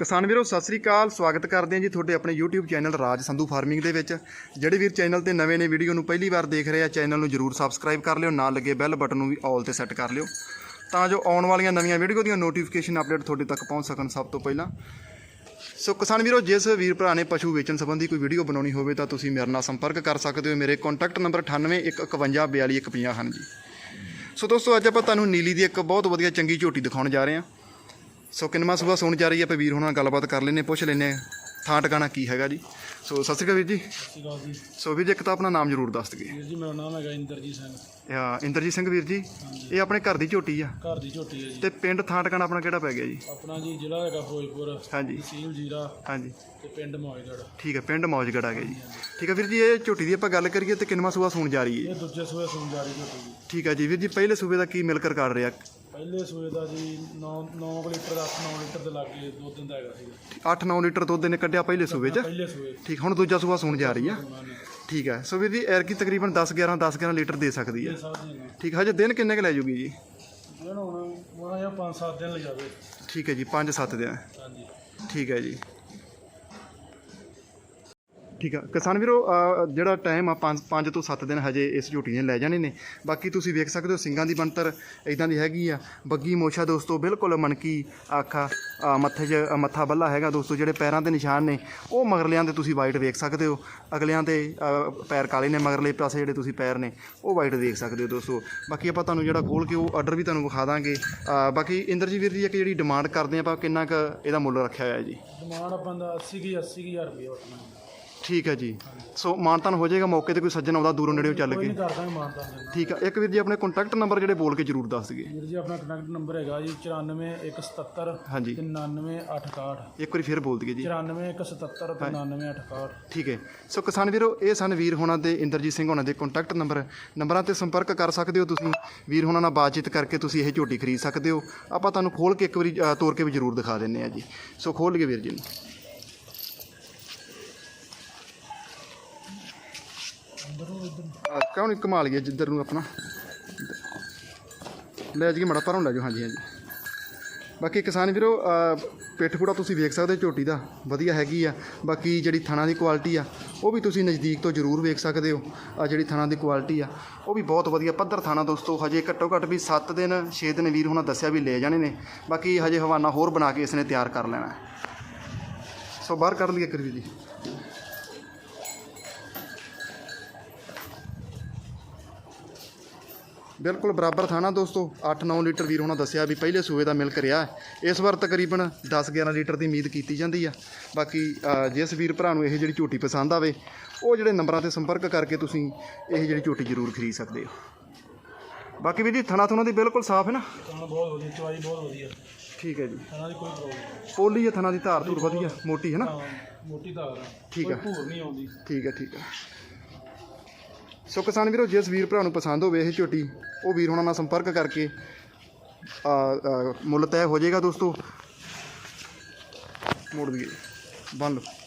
ਕਿਸਾਨ ਵੀਰੋ, ਸਤਿ ਸ੍ਰੀ ਅਕਾਲ। ਸਵਾਗਤ ਕਰਦੇ ਹਾਂ ਜੀ ਤੁਹਾਡੇ ਆਪਣੇ YouTube channel Raj Sandhu farming ਦੇ ਵਿੱਚ। ਜਿਹੜੇ ਵੀਰ ਚੈਨਲ ਤੇ ਨਵੇਂ ਨੇ, ਵੀਡੀਓ ਨੂੰ ਪਹਿਲੀ ਵਾਰ ਦੇਖ ਰਹੇ ਆ, ਚੈਨਲ ਨੂੰ ਜਰੂਰ ਸਬਸਕ੍ਰਾਈਬ ਕਰ ਲਿਓ, ਨਾਲ ਲੱਗੇ ਬੈਲ ਬਟਨ ਨੂੰ ਵੀ ਆਲ ਤੇ ਸੈੱਟ ਕਰ ਲਿਓ। ਤਾਂ ਜੋ ਆਉਣ ਵਾਲੀਆਂ ਨਵੀਆਂ ਵੀਡੀਓ ਦੀਆਂ ਨੋਟੀਫਿਕੇਸ਼ਨ ਅਪਡੇਟ ਤੁਹਾਡੇ ਤੱਕ ਪਹੁੰਚ ਸਕਣ ਸਭ ਤੋਂ ਪਹਿਲਾਂ। ਸੋ ਕਿਸਾਨ ਵੀਰੋ, ਜਿਸ ਵੀਰ ਭਰਾ ਨੇ ਪਸ਼ੂ ਵੇਚਣ ਸੰਬੰਧੀ ਕੋਈ ਵੀਡੀਓ ਬਣਾਉਣੀ ਹੋਵੇ ਤਾਂ ਤੁਸੀਂ ਮੇਰੇ ਨਾਲ ਸੰਪਰਕ ਕਰ ਸਕਦੇ ਹੋ। ਮੇਰੇ ਕੰਟੈਕਟ ਨੰਬਰ 9815524150 ਹਨ ਜੀ। ਸੋ ਦੋਸਤੋ, ਅੱਜ ਆਪਾਂ ਤੁਹਾਨੂੰ ਨੀਲੀ ਦੀ ਇੱਕ ਬਹੁਤ ਵਧੀਆ ਚੰਗੀ ਝੋਟੀ ਦਿਖਾਉਣ ਜਾ ਰਹੇ ਹਾਂ। ਸੋ ਕਿੰਨਵਾਂ ਸੂਬਾ ਸੁਣ ਜਾ ਰਹੀ ਹੈ ਵੀਰ ਹੋਣਾ ਗੱਲਬਾਤ ਕਰ ਲੈਨੇ ਪੁੱਛ ਲੈਨੇ ਥਾਂ ਟਿਕਾਣਾ ਕੀ ਹੈਗਾ ਜੀ। ਸੋ ਸਤਿ ਸ਼੍ਰੀ ਅਕਾਲ ਵੀਰ ਜੀ। ਸੋ ਵੀਰ ਜੀ ਇੱਕ ਤਾਂ ਆਪਣਾ ਨਾਮ ਜ਼ਰੂਰ ਦੱਸ ਦਈਏ ਵੀਰ ਜੀ ਮੇਰਾ ਨਾਮ ਹੈਗਾ ਇੰਦਰਜੀਤ ਸਿੰਘ। ਇਹ ਇੰਦਰਜੀਤ ਸਿੰਘ ਵੀਰ ਜੀ ਇਹ ਆਪਣੇ ਘਰ ਦੀ ਝੋਟੀ ਆ। ਘਰ ਦੀ ਝੋਟੀ ਹੈ ਜੀ। ਤੇ ਪਿੰਡ ਥਾਂ ਟਿਕਾਣਾ ਆਪਣਾ ਕਿਹੜਾ ਪੈ ਗਿਆ ਜੀ? ਆਪਣਾ ਜੀ ਜ਼ਿਲ੍ਹਾ ਹੈਗਾ ਫਿਰੋਜ਼ਪੁਰ ਹਾਂਜੀ। ਤਹਿਸੀਲ ਜੀਰਾ ਹਾਂਜੀ। ਤੇ ਪਿੰਡ ਮੌਜਗੜ ਠੀਕ ਹੈ ਪਿੰਡ ਮੌਜਗੜ ਆ ਗਿਆ ਜੀ। ਠੀਕ ਹੈ ਵੀਰ ਜੀ ਇਹ ਝੋਟੀ ਦੀ ਆਪਾਂ ਗੱਲ ਕਰੀਏ ਤੇ ਕਿੰਨਵਾਂ ਸੂਬਾ ਸੁਣ ਜਾ ਰਹੀ ਹੈ? ਇਹ ਦੂਜੇ ਸੂਏ ਸੂਣ ਜਾ ਰਹੀ ਝੋਟੀ ਜੀ। ਠੀਕ ਹੈ ਜੀ ਵੀਰ ਜੀ ਪਹਿਲੇ ਸੂਬੇ ਦਾ ਕੀ ਮਿਲਕਰ ਕਰ ਰਿਹਾ? ਪਹਿਲੇ ਸੂਏ ਦਾ ਜੀ 9 9 ਲੀਟਰ ਦਾ 9 ਲੀਟਰ ਦੇ ਲਾਗੇ ਦੁੱਧ ਦਿੰਦਾ ਹੈਗਾ ਸੀਗਾ। 8-9 ਲੀਟਰ ਦੁੱਧ ਨੇ ਕੱਢਿਆ ਪਹਿਲੇ ਸੂਬੇ 'ਚ? ਪਹਿਲੇ ਸੂਏ। ਠੀਕ ਹੁਣ ਦੂਜਾ ਸੂਬਾ ਸੁਣ ਜਾ ਰਹੀ ਆ। ਨੇ ਠੀਕ ਹੈ ਸੋ ਵੀਰ ਜੀ ਐਰ ਕੀ ਤਕਰੀਬਨ 10 11 10 11 ਲੀਟਰ ਦੇ ਸਕਦੀ ਹੈ ਨੇ। ਠੀਕ ਹੈ ਹਜੇ ਦਿਨ ਕਿੰਨੇ ਕੁ ਲੈ ਜੂਗੀ ਜੀ? ਇਹਨਾਂ ਹੁਣ ਉਹਨਾਂ ਜਾਂ 5-7 ਦਿਨ ਲੈ ਜਾਵੇ। ਠੀਕ ਹੈ ਜੀ 5-7 ਦਿਨ। ਹਾਂਜੀ। ਠੀਕ ਹੈ ਜੀ। ਠੀਕ ਆ। ਕਿਸਾਨ ਵੀਰੋ ਅਹ ਜਿਹੜਾ ਟਾਈਮ ਆ 5 5 ਤੋਂ 7 ਦਿਨ ਹਜੇ ਇਸ ਝੂਟੀ ਨੇ ਲੈ ਜਾਣੇ ਨੇ। ਬਾਕੀ ਤੁਸੀਂ ਵੇਖ ਸਕਦੇ ਹੋ ਸਿੰਗਾਂ ਦੀ ਬਣਤਰ ਇਦਾਂ ਦੀ ਹੈਗੀ ਆ। ਬੱਗੀ ਮੋਸ਼ਾ ਦੋਸਤੋ, ਬਿਲਕੁਲ ਮਨਕੀ ਆਖਾ ਅਹ ਮੱਥੇ 'ਚ ਅਹ ਮੱਥਾ ਬੱਲਾ ਹੈਗਾ ਦੋਸਤੋ, ਜਿਹੜੇ ਪੈਰਾਂ ਦੇ ਨਿਸ਼ਾਨ ਨੇ, ਉਹ ਮਗਰਲਿਆਂ ਦੇ ਤੁਸੀਂ ਵਾਈਟ ਵੇਖ ਸਕਦੇ ਹੋ। ਅਗਲਿਆਂ ਦੇ ਅਹ ਪੈਰ ਕਾਲੇ ਨੇ ਮਗਰਲੇ ਪਾਸੇ ਜਿਹੜੇ ਤੁਸੀਂ ਪੈਰ ਨੇ, ਉਹ ਵਾਈਟ ਦੇਖ ਸਕਦੇ ਹੋ ਦੋਸਤੋ। ਬਾਕੀ ਆਪਾਂ ਤੁਹਾਨੂੰ ਜਿਹੜਾ ਖੋਲ ਕੇ ਉਹ ਆਰਡਰ ਵੀ ਤੁਹਾਨੂੰ ਵਿਖਾ ਦਾਂਗੇ। ਅਹ ਬਾਕੀ ਇੰਦਰਜੀਤ ਵੀਰ ਜੀ, ਇੱਕ ਜਿਹੜੀ ਡਿਮਾਂਡ ਕਰਦੇ ਆਪਾਂ ਕਿੰਨਾ ਕੁ ਇਹਦਾ ਮੁੱਲ ਰੱਖਿਆ ਹੋਇਆ ਜੀ? ਡਿਮਾਂਡ ਆਪਾਂ ਦਾ 80 ਕੀ 80 ਹਜ਼ਾਰ ਰੁਪਏ ਵਟਣਾ ਠੀਕ ਹੈ ਜੀ। ਸੋ ਮਾਨਤਾਨ ਹੋ ਜਾਏਗਾ ਮੌਕੇ ਤੇ ਕੋਈ ਸੱਜਣ ਆਉਂਦਾ ਦੂਰੋਂ ਨੇੜੇੋਂ ਚੱਲ ਕੇ। ਦੇ ਠੀਕ ਆ ਇੱਕ ਵੀਰ ਜੀ ਆਪਣੇ ਕੰਟੈਕਟ ਨੰਬਰ ਜਿਹੜੇ ਬੋਲ ਕੇ ਜਰੂਰ ਦੱਸ ਦਈਏ। ਵੀਰ ਜੀ ਆਪਣਾ ਕੰਟੈਕਟ ਨੰਬਰ ਹੈਗਾ ਜੀ 94177 ਹਾਂਜੀ। 99868 ਇੱਕ ਵਾਰੀ ਫਿਰ ਬੋਲ ਦਈਏ ਜੀ। 94177 ਤੇ 99868 ਠੀਕ ਹੈ। ਸੋ ਕਿਸਾਨ ਵੀਰੋ ਇਹ ਸਨ ਵੀਰ ਹੋਣਾ ਦੇ ਇੰਦਰਜੀਤ ਸਿੰਘ ਹੋਣਾ ਦੇ ਕੰਟੈਕਟ ਨੰਬਰ ਨੰਬਰਾਂ ਤੇ ਸੰਪਰਕ ਕਰ ਸਕਦੇ ਹੋ ਤੁਸੀਂ। ਵੀਰ ਹੋਣਾ ਨਾਲ ਬਾਤਚੀਤ ਕਰਕੇ ਤੁਸੀਂ ਇਹ ਝੋਟੀ ਖਰੀਦ ਸਕਦੇ ਹੋ। ਆਪਾਂ ਤੁਹਾਨੂੰ ਖੋਲ ਕੇ ਇੱਕ ਵਾਰੀ ਤੋੜ ਕੇ ਵੀ ਜਰੂਰ ਦਿਖਾ ਦਿੰਨੇ ਆ ਜੀ। ਸੋ ਖੋਲ ਲਈਏ ਵੀਰ ਜੀ ਨੂੰ। ਅ, ਕਿਉਂ ਨਹੀਂ ਕਮਾ ਲਈਏ ਜਿੱਧਰ ਨੂੰ ਆਪਣਾ? ਲੈ ਜੀ ਮੜਾ ਪਰੋਂ ਲੈ ਜਾਓ ਹਾਂਜੀ ਹਾਂਜੀ। ਬਾਕੀ ਕਿਸਾਨ ਵੀਰੋ ਪਿੱਠ ਫੂੜਾ ਤੁਸੀਂ ਵੇਖ ਸਕਦੇ ਹੋ ਝੋਟੀ ਦਾ ਵਧੀਆ ਹੈਗੀ ਆ। ਬਾਕੀ ਜਿਹੜੀ ਥਣਾ ਦੀ ਕੁਆਲਿਟੀ ਆ ਉਹ ਵੀ ਤੁਸੀਂ ਨਜ਼ਦੀਕ ਤੋਂ ਜ਼ਰੂਰ ਵੇਖ ਸਕਦੇ ਹੋ। ਆ ਜਿਹੜੀ ਥਣਾ ਦੀ ਕੁਆਲਿਟੀ ਆ ਉਹ ਵੀ ਬਹੁਤ ਵਧੀਆ। ਪੱਧਰ ਥਾਣਾ ਦੋਸਤੋ ਹਜੇ ਘੱਟੋ ਘੱਟ ਵੀ 7 ਦਿਨ 6 ਦਿਨ ਵੀਰ ਹੁਣਾਂ ਦੱਸਿਆ ਵੀ ਲੈ ਜਾਣੇ ਨੇ। ਬਾਕੀ ਹਜੇ ਹਵਾਨਾ ਹੋਰ ਬਣਾ ਕੇ ਇਸ ਨੇ ਤਿਆਰ ਕਰ ਲੈਣਾ। ਸੋ ਬਾਹਰ ਕੱਢ ਲਈਏ ਕਰਵੀ ਜੀ। ਬਿਲਕੁਲ ਬਰਾਬਰ ਥਾਣਾ ਦੋਸਤੋ। 8-9 ਲੀਟਰ ਵੀਰ ਹੋਣਾ ਦੱਸਿਆ ਵੀ ਪਹਿਲੇ ਸੂਏ ਦਾ ਮਿਲਕ ਰਿਹਾ ਹੈ। ਇਸ ਵਾਰ ਤਕਰੀਬਨ 10-11 ਲੀਟਰ ਦੀ ਉਮੀਦ ਕੀਤੀ ਜਾਂਦੀ ਆ। ਬਾਕੀ ਜਿਸ ਵੀਰ ਭਰਾ ਨੂੰ ਇਹ ਜਿਹੜੀ ਝੋਟੀ ਪਸੰਦ ਆਵੇ ਉਹ ਜਿਹੜੇ ਨੰਬਰਾਂ ਤੇ ਸੰਪਰਕ ਕਰਕੇ ਤੁਸੀਂ ਇਹ ਜਿਹੜੀ ਝੋਟੀ ਜ਼ਰੂਰ ਖਰੀਦ ਸਕਦੇ ਹੋ। ਬਾਕੀ ਵੀ ਜੀ ਥਣਾ ਥੁਣਾ ਦੀ ਬਿਲਕੁਲ ਸਾਫ਼ ਹੈ ਨਾ? ਕੰਮ ਬਹੁਤ ਵਧੀਆ ਚਵਾਈ ਬਹੁਤ ਵਧੀਆ। ਠੀਕ ਹੈ ਜੀ। ਇਹਨਾਂ ਦੀ ਕੋਈ ਪ੍ਰੋਬਲਮ ਪੋਲੀ ਹੈ ਥਣਾ ਦੀ ਧਾਰ ਧੂਰ ਵਧੀਆ ਮੋਟੀ ਹੈ ਨਾ? ਹਾਂ, ਮੋਟੀ ਧਾਰ ਠੀਕ ਭੂਰ ਨਹੀਂ ਆਉਂਦੀ। ਠੀਕ ਹੈ ਠੀਕ ਹੈ ਸੋ ਕਿਸਾਨ ਵੀਰੋ, ਜਿਸ ਵੀਰ ਭਰਾ ਨੂੰ ਪਸੰਦ ਹੋਵੇ ਇਹ ਝੋਟੀ, ਉਹ ਵੀਰ ਹੋਣਾ ਨਾਲ ਸੰਪਰਕ ਕਰਕੇ ਮੁੱਲ ਤੈਅ ਹੋ ਜਾਏਗਾ ਦੋਸਤੋ। ਮੋੜ ਦਈਏ। ਬੰਨ ਲਓ